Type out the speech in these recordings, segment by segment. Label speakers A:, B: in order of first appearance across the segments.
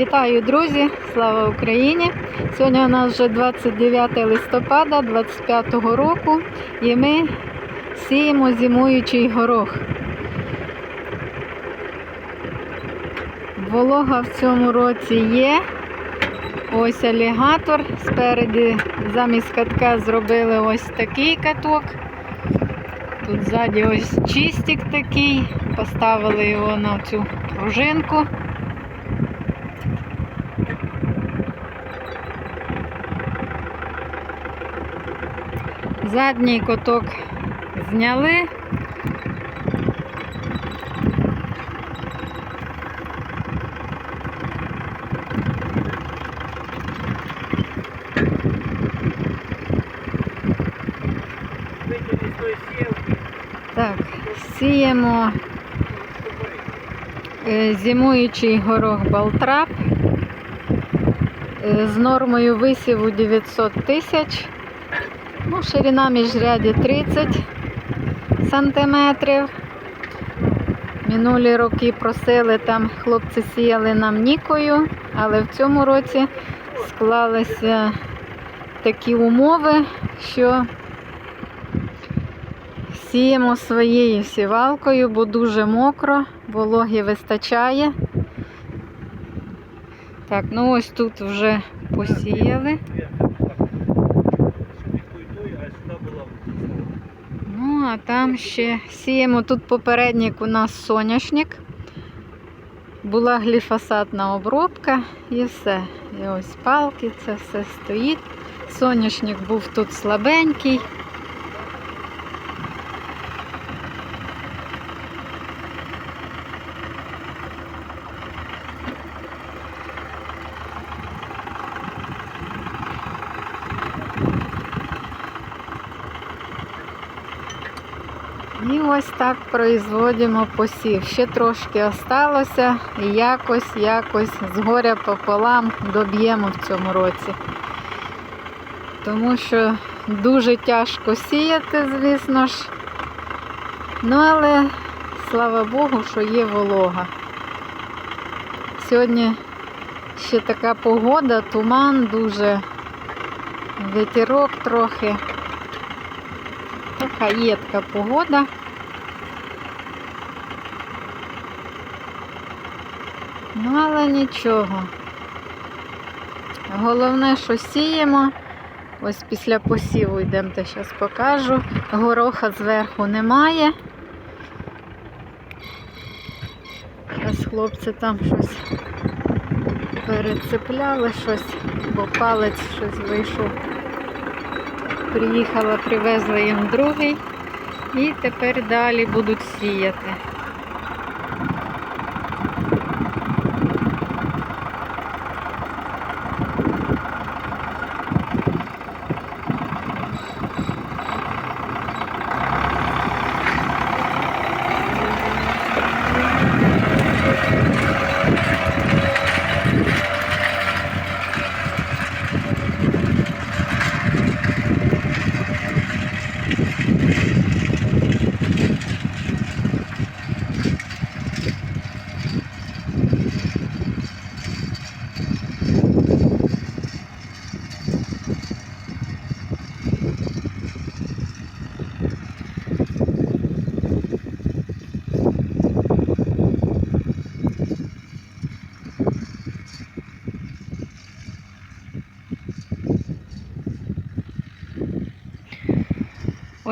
A: Вітаю, друзі! Слава Україні! Сьогодні у нас вже 29 листопада 25 року і ми сіємо зимуючий горох. Волога в цьому році є. Ось алігатор. Спереді замість катка зробили ось такий каток. Тут ззаді ось чистик такий. Поставили його на цю пружинку. Задній коток зняли. Так, сіємо е, зимуючий горох Балтрап е, з нормою висіву 900 тисяч. Ну, ширина міжряді 30 сантиметрів. Минулі роки просили там, хлопці сіяли нам нікою, але в цьому році склалися такі умови, що Сіємо своєю сівалкою, бо дуже мокро, вологи вистачає. Так, ну ось тут вже посіяли.
B: щоб і той, той, а сюди була.
A: Ну, а там ще сіємо. Тут попередник у нас соняшник. Була гліфосатна обробка і все. І ось палки, це все стоїть. Соняшник був тут слабенький. І ось так производимо посів. Ще трошки осталося і якось, якось з горя пополам доб'ємо в цьому році. Тому що дуже тяжко сіяти, звісно ж. Ну, але слава Богу, що є волога. Сьогодні ще така погода, туман, дуже вітерок трохи. Така є погода. Ну, але нічого. Головне, що сіємо. Ось після посіву йдемо, зараз покажу. Гороха зверху немає. Зараз хлопці там щось перецепляли щось, бо палець щось вийшов. Приїхала, привезла їм другий і тепер далі будуть сіяти.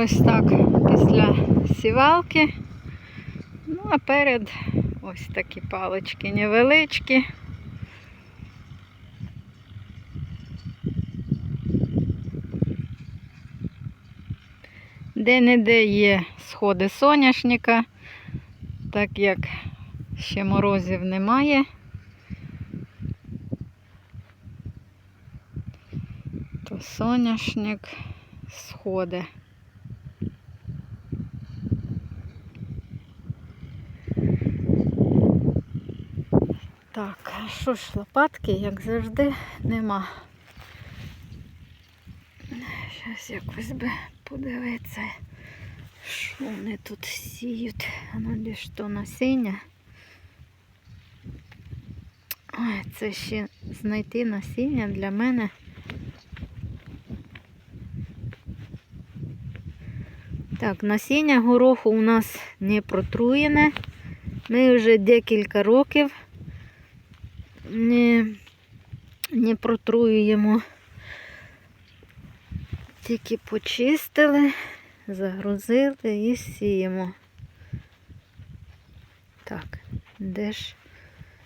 A: Ось так після сівалки. Ну, а перед ось такі палички невеличкі. Де-не-де є сходи соняшника, так як ще морозів немає. То соняшник сходи. Так, що ж, лопатки, як завжди, нема. Зараз якось би подивитися, що вони тут сіють. А ну де ж то насіння. Ой, це ще знайти насіння для мене. Так, насіння гороху у нас не протруєне. Ми вже декілька років не, не протруюємо. Тільки почистили, загрузили і сіємо. Так, де ж,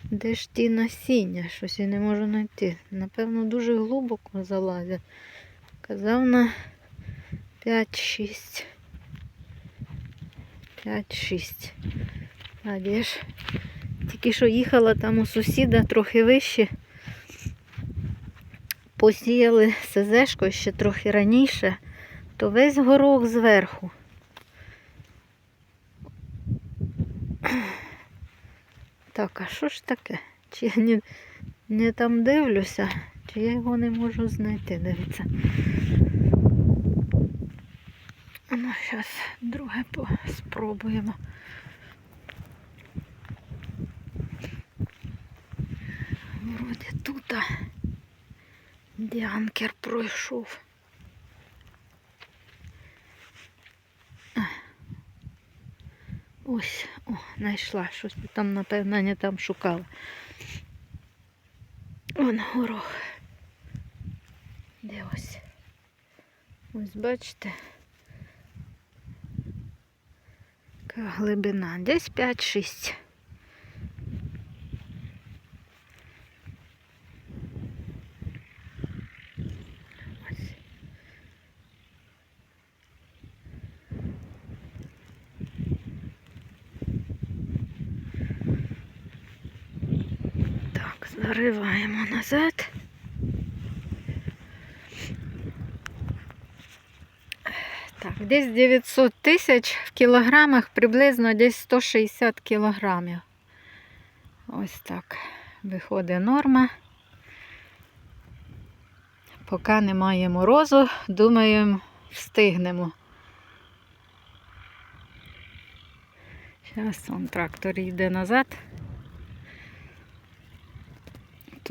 A: де ж ті насіння? Щось я не можу знайти. Напевно, дуже глибоко залазять. Казав на 5-6. 5-6. А де ж? Тільки що їхала там у сусіда трохи вище. Посіяли СЗшкою ще трохи раніше, то весь горох зверху. Так, а що ж таке? Чи я не, не там дивлюся, чи я його не можу знайти, дивіться. Ну, зараз друге спробуємо. Вроді тут, а, де анкер пройшов. Ось, о, знайшла. Щось там, напевно, не там шукала. Вон горох. Де ось? Ось бачите. Яка глибина? Десь 5-6. Ось. Так, назад. Так, десь 900 тисяч в кілограмах, приблизно десь 160 кілограмів. Ось так виходить норма. Поки немає морозу, думаємо, встигнемо. Зараз трактор йде назад.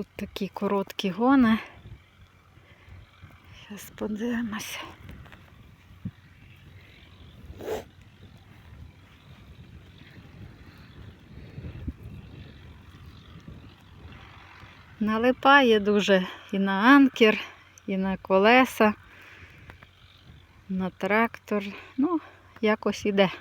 A: Тут такі короткі гони. Зараз подивимося. Налипає дуже і на анкер, і на колеса, на трактор. Ну, якось іде.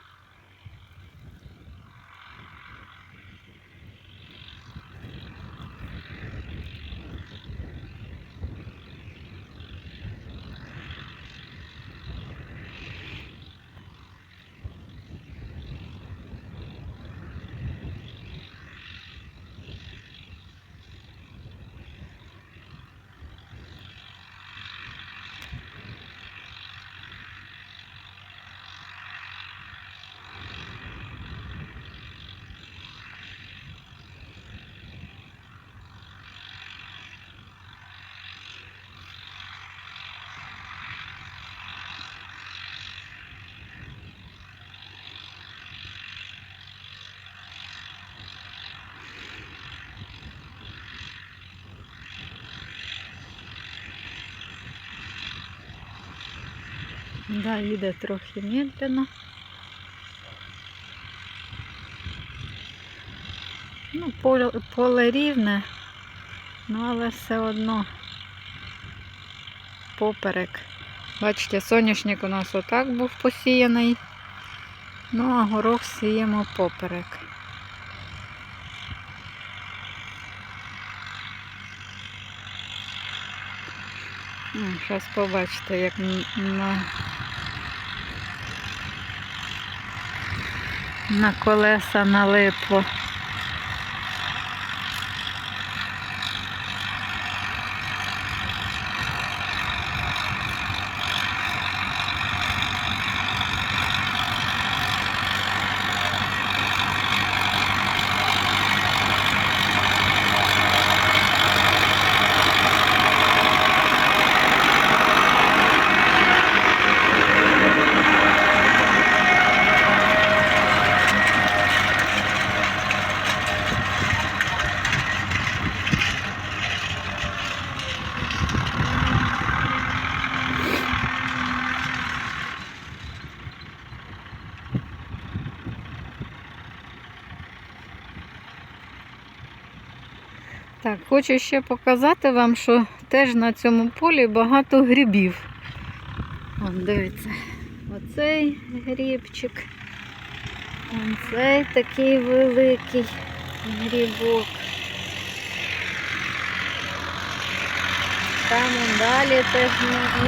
A: Да, їде трохи медленно. Ну, поле, поле рівне, ну але все одно поперек. Бачите, соняшник у нас отак був посіяний. Ну, а горох сіємо поперек. Зараз побачите, як на, на колеса налипло. Так, хочу ще показати вам, що теж на цьому полі багато грибів. Вон, дивіться, оцей грибчик. Вон цей такий великий грибок. Там далі теж м-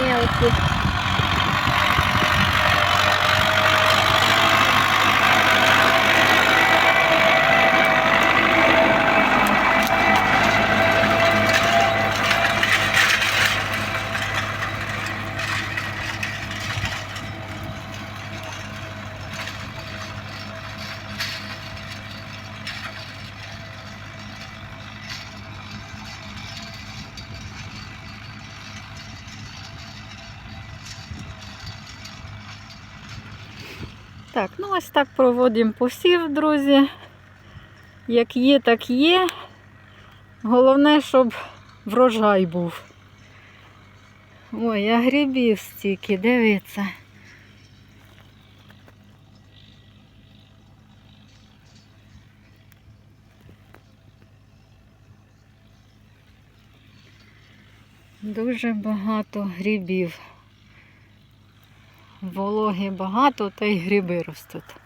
A: Так, ну ось так проводимо посів, друзі. Як є, так є. Головне, щоб врожай був. Ой, а грибів стільки, дивіться. Дуже багато грибів. Вологи багато, та й гриби ростуть.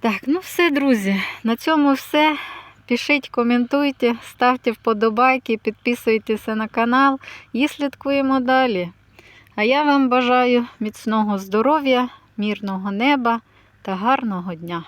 A: Так, ну все, друзі. На цьому все. Пишіть, коментуйте, ставте вподобайки, підписуйтеся на канал і слідкуємо далі. А я вам бажаю міцного здоров'я, мирного неба та гарного дня.